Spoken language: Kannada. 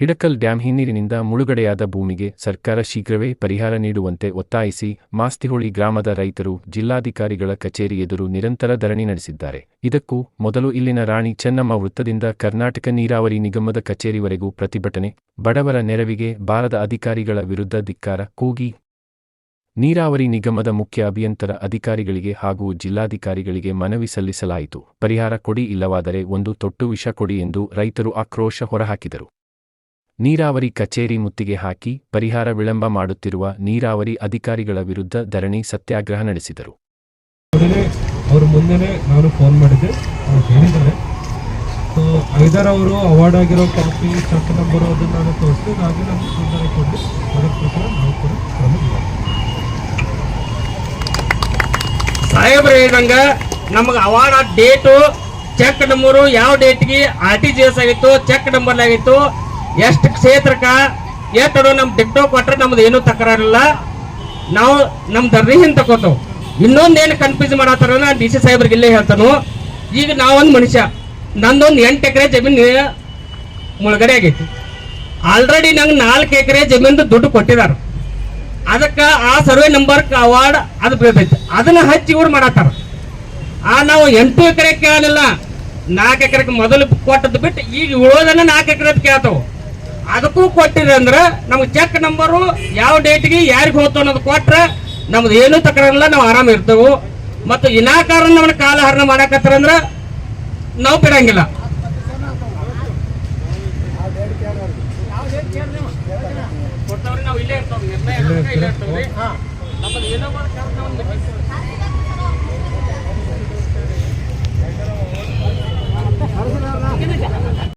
ಹಿಡಕಲ್ ಡ್ಯಾಂ ಹಿನ್ನೀರಿನಿಂದ ಮುಳುಗಡೆಯಾದ ಭೂಮಿಗೆ ಸರ್ಕಾರ ಶೀಘ್ರವೇ ಪರಿಹಾರ ನೀಡುವಂತೆ ಒತ್ತಾಯಿಸಿ ಮಾಸ್ತಿಹೊಳಿ ಗ್ರಾಮದ ರೈತರು ಜಿಲ್ಲಾಧಿಕಾರಿಗಳ ಕಚೇರಿ ಎದುರು ನಿರಂತರ ಧರಣಿ ನಡೆಸಿದ್ದಾರೆ. ಇದಕ್ಕೂ ಮೊದಲು ಇಲ್ಲಿನ ರಾಣಿ ಚೆನ್ನಮ್ಮ ವೃತ್ತದಿಂದ ಕರ್ನಾಟಕ ನೀರಾವರಿ ನಿಗಮದ ಕಚೇರಿವರೆಗೂ ಪ್ರತಿಭಟನೆ, ಬಡವರ ನೆರವಿಗೆ ಬಾರದ ಅಧಿಕಾರಿಗಳ ವಿರುದ್ಧ ಧಿಕ್ಕಾರ, ಕೂಗಿ ನೀರಾವರಿ ನಿಗಮದ ಮುಖ್ಯ ಅಭಿಯಂತರ ಅಧಿಕಾರಿಗಳಿಗೆ ಹಾಗೂ ಜಿಲ್ಲಾಧಿಕಾರಿಗಳಿಗೆ ಮನವಿ ಸಲ್ಲಿಸಲಾಯಿತು. ಪರಿಹಾರ ಕೊಡಿ ಇಲ್ಲವಾದರೆ ಒಂದು ತೊಟ್ಟು ವಿಷ ಕೊಡಿ ಎಂದು ರೈತರು ಆಕ್ರೋಶ ಹೊರಹಾಕಿದರು. ನೀರಾವರಿ ಕಚೇರಿ ಮುತ್ತಿಗೆ ಹಾಕಿ ಪರಿಹಾರ ವಿಳಂಬ ಮಾಡುತ್ತಿರುವ ನೀರಾವರಿ ಅಧಿಕಾರಿಗಳ ವಿರುದ್ಧ ಧರಣಿ ಸತ್ಯಾಗ್ರಹ ನಡೆಸಿದರು. ಅವ್ರ ಮುಂದೆನೇ ನಾನು ಫೋನ್ ಮಾಡಿದ್ದೆ. ಅವ್ರು ಹೇಳಿದ್ದಾರೆ. ಸೊ ಐದರ್ ಅವರು ಅವಾರ್ಡ್ ಆಗಿರೋ ಕಾಪಿ ಚೆಕ್ ನಂಬರ್ ಅದನ್ನು ನಾನು ತೋರಿಸಿ ಹಾಗೆ ನಾನು ಸುಂದರ ಕೊಟ್ಟು ಅದರ ಪ್ರಕಾರ ನಾವು ಕೂಡ ಕ್ರಮ. ಸಾಹೇಬ್ರು ಹೇಳಿದಂಗ ನಮಗೆ ಅವಾರ್ಡ್ ಡೇಟು ಚೆಕ್ ನಂಬರು ಯಾವ ಡೇಟ್ಗೆ ಆರ್ ಟಿ ಜಿ ಎಸ್ ಆಗಿತ್ತು ಚೆಕ್ ನಂಬರ್ ಆಗಿತ್ತು ಎಷ್ಟು ಕ್ಷೇತ್ರಕ್ಕ, ಎಷ್ಟು ನಮ್ಮ ಡಿಕ್ಟೋ ಕೊಟ್ರೆ ನಮ್ದು ಏನೂ ತಕರಾರಿಲ್ಲ. ನಾವು ನಮ್ಮ ದರ್ರಿ ಹಿಂದೆ ತಗೋತೇವೆ ಇನ್ನೊಂದೇನು ಕನ್ಫ್ಯೂಸ್ ಮಾಡತ್ತಾರ ಡಿ ಸಿ ಸಾಹೇಬ್ರಿಗೆ ಇಲ್ಲೇ ಹೇಳ್ತಾನು. ಈಗ ನಾವೊಂದು ಮನುಷ್ಯ, ನಂದೊಂದು ಎಂಟು ಎಕರೆ ಜಮೀನು ಮುಳುಗಡೆ ಆಗೈತಿ. ಆಲ್ರೆಡಿ ನಂಗೆ ನಾಲ್ಕು ಎಕರೆ ಜಮೀನ್ದು ದುಡ್ಡು ಕೊಟ್ಟಿದ್ದಾರೆ ಅದಕ್ಕೆ ಆ ಸರ್ವೆ ನಂಬರ್ ಅವಾರ್ಡ್ ಅದು ಬೀಳ್ತೈತಿ. ಅದನ್ನ ಹಚ್ಚಿ ಇವ್ರು ಮಾಡತ್ತಾರ. ಆ ನಾವು ಎಂಟು ಎಕರೆ ಕೇಳಲಿಲ್ಲ. ನಾಲ್ಕು ಎಕರೆಗೆ ಮೊದಲು ಕೊಟ್ಟದ್ದು ಬಿಟ್ಟು ಈಗ ಉಳೋದನ್ನ ನಾಲ್ಕು ಎಕರೆ ಕೇಳ್ತಾವ. ಅದಕ್ಕೂ ಕೊಟ್ಟಿದೆ ಅಂದ್ರೆ ನಮ್ಗೆ ಚೆಕ್ ನಂಬರು ಯಾವ ಡೇಟ್ಗೆ ಯಾರಿಗೆ ಹೋಗ್ತು ಅನ್ನೋದು ಕೊಟ್ರೆ ನಮ್ದು ಏನೂ ತಕರಲ್ಲ ನಾವು ಆರಾಮ ಇರ್ತೇವೆ. ಮತ್ತು ವಿನಾಕಾರಣ ನಮ್ಮನ್ನ ಕಾಲ ಹರಣ ಮಾಡಕತ್ತಾರ ಅಂದ್ರೆ ನಾವು ಬಿಡಂಗಿಲ್ಲ. ನಾವು ಇಲ್ಲೇ ಇರ್ತೇವೆ.